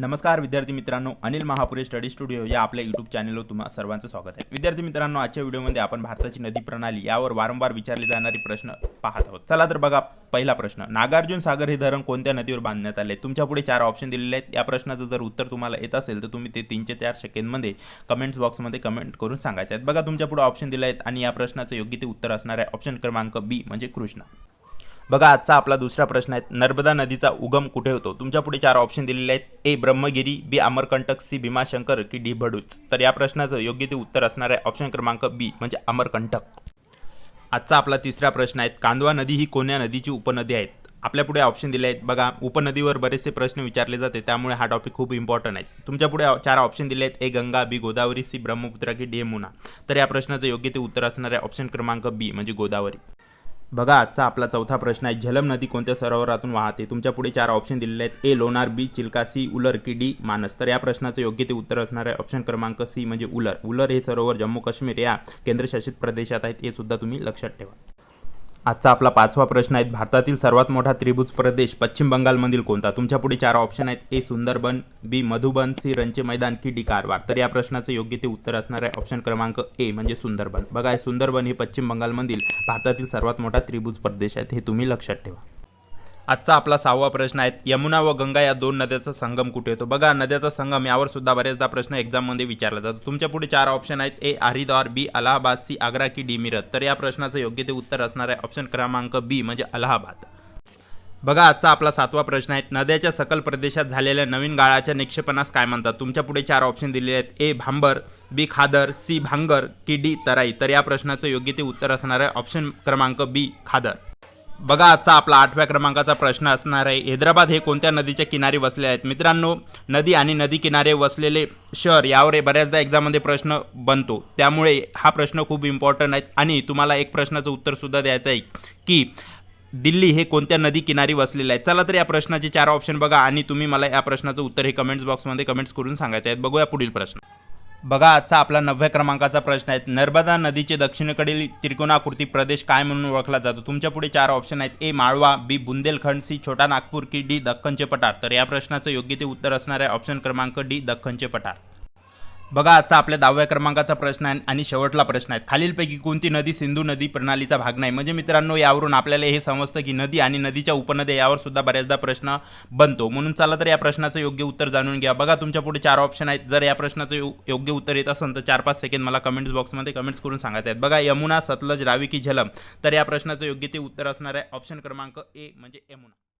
नमस्कार विद्यार्थी मित्रांनो अनिल महापुरे स्टडी स्टुडिओ या आपल्या यूट्यूब चॅनलवर तुम्हाला सर्वांचं स्वागत आहे. विद्यार्थी मित्रांनो आजच्या व्हिडिओमध्ये आपण भारताची नदी प्रणाली यावर वारंवार विचारले जाणारे प्रश्न पाहत आहोत. चला तर बघा पहिला प्रश्न नागार्जुन सागर हे धरण कोणत्या नदीवर बांधण्यात आले? तुमच्यापुढे चार ऑप्शन दिलेले आहेत. या प्रश्नाचं जर उत्तर तुम्हाला येत असेल तर तुम्ही ते तीनशे चार सेकंदमध्ये कमेंट्स बॉक्समध्ये कमेंट करून सांगायचे आहेत. बघा तुमच्यापुढे ऑप्शन दिले आहेत आणि या प्रश्नाचं योग्य ते उत्तर असणार आहे. ऑप्शन क्रमांक बी म्हणजे कृष्णा. बघा आजचा आपला दुसरा प्रश्न आहे नर्मदा नदीचा उगम कुठे होतो? तुमच्यापुढे चार ऑप्शन दिलेले आहेत. A Brahmagiri B Amarkantak C Bhimashankar की डी भडूच. तर या प्रश्नाचं योग्य ते उत्तर असणार आहे ऑप्शन क्रमांक बी म्हणजे अमरकंटक. आजचा आपला तिसरा प्रश्न आहे कांदवा नदी ही कोण्या नदीची उपनदी आहेत? आपल्या पुढे ऑप्शन दिले आहेत बघा उपनदीवर बरेचसे प्रश्न विचारले जाते त्यामुळे हा टॉपिक खूप इम्पॉर्टंट आहे. तुमच्यापुढे चार ऑप्शन दिले आहेत A Ganga B Godavari C Brahmaputra की डी मुना तर या प्रश्नाचं योग्य ते उत्तर असणार आहे ऑप्शन क्रमांक बी म्हणजे गोदावरी. बघा आजचा आपला चौथा प्रश्न आहे. झलम नदी कोणत्या सरोवरातून वाहते? तुमच्यापुढे चार ऑप्शन दिलेले आहेत. A Lonar B Chilika C Wular की डी मानस. तर या प्रश्नाचं योग्य ते उत्तर असणार आहे. ऑप्शन क्रमांक सी म्हणजे उलर. उलर हे सरोवर जम्मू काश्मीर या केंद्रशासित प्रदेशात आहेत. हे सुद्धा तुम्ही लक्षात ठेवा. आजचा आपला पाचवा प्रश्न आहे. भारतातील सर्वात मोठा त्रिभुज प्रदेश पश्चिम बंगालमधील कोणता? तुमच्यापुढे चार ऑप्शन आहेत. A Sundarban B Madhuban C रंचे मैदान की डी कारवार. तर या प्रश्नाचं योग्य ते उत्तर असणार आहे. ऑप्शन क्रमांक ए म्हणजे सुंदरबन. बघा सुंदरबन हे पश्चिम बंगालमधील भारतातील सर्वात मोठा त्रिभुज प्रदेश आहेत. हे तुम्ही लक्षात ठेवा. आजचा आपला सहावा प्रश्न आहे यमुना व गंगा या दोन नद्याचा संगम कुठे येतो? बघा नद्याचा संगम यावर सुद्धा बरेचदा प्रश्न एक्झाममध्ये विचारला जातो. तुमच्यापुढे चार ऑप्शन आहेत A Haridwar B Allahabad C Agra की डी मिरत तर या प्रश्नाचं योग्य ते उत्तर असणार आहे ऑप्शन क्रमांक बी म्हणजे अलाहाबाद. बघा आजचा आपला सातवा प्रश्न आहे नद्याच्या सकल प्रदेशात झालेल्या नवीन गाळाच्या निक्षेपणास काय म्हणतात? तुमच्यापुढे चार ऑप्शन दिलेले आहेत ए भांबर बी खादर सी भांगर की डी तराई. तर या प्रश्नाचं योग्य ते उत्तर असणार आहे ऑप्शन क्रमांक बी खादर. बघा आजचा आपला आठव्या क्रमांकाचा प्रश्न असणार आहे. हैदराबाद हे कोणत्या नदीच्या किनारी वसले आहेत? मित्रांनो नदी आणि नदी किनारे वसलेले शहर यावर बऱ्याचदा एक्झाममध्ये प्रश्न बनतो. त्यामुळे हा प्रश्न खूप इम्पॉर्टंट आहे. आणि तुम्हाला एक प्रश्नाचं उत्तरसुद्धा द्यायचं आहे की दिल्ली हे कोणत्या नदी किनारी वसलेलं आहे चला तर या प्रश्नाचे चार ऑप्शन बघा आणि तुम्ही मला या प्रश्नाचं उत्तर हे कमेंट्स बॉक्समध्ये कमेंट्स करून सांगायचे आहेत बघूया पुढील प्रश्न. बघा आजचा आपला नवव्या क्रमांकाचा प्रश्न आहे नर्मदा नदीचे दक्षिणेकडील त्रिकोणाकृती प्रदेश काय म्हणून ओळखला जातो? तुमच्यापुढे चार ऑप्शन आहेत A Malwa B Bundelkhand C Chota Nagpur की डी दख्खनचे पठार. तर या प्रश्नाचं योग्य ते उत्तर असणार आहे ऑप्शन क्रमांक डी दख्खनचे पठार. बघा आजचा आपल्या दहाव्या क्रमांकाचा प्रश्न आहे आणि शेवटला प्रश्न आहे. खालीलपैकी कोणती नदी सिंधू नदी प्रणालीचा भाग नाही? म्हणजे मित्रांनो यावरून आपल्याला हे समजतं की नदी आणि नदीच्या उपनद्या यावर सुद्धा बऱ्याचदा प्रश्न बनतो. म्हणून चला तर या प्रश्नाचं योग्य उत्तर जाणून घ्या. बघा तुमच्यापुढे चार ऑप्शन आहेत. जर या प्रश्नाचं योग्य उत्तर येत असेल तर चार पाच सेकंड मला कमेंट्स बॉक्समध्ये कमेंट्स करून सांगायचं आहेत. बघा यमुना सतलज रावी की झलम. तर या प्रश्नाचं योग्य ते उत्तर असणार आहे. ऑप्शन क्रमांक ए म्हणजे यमुना.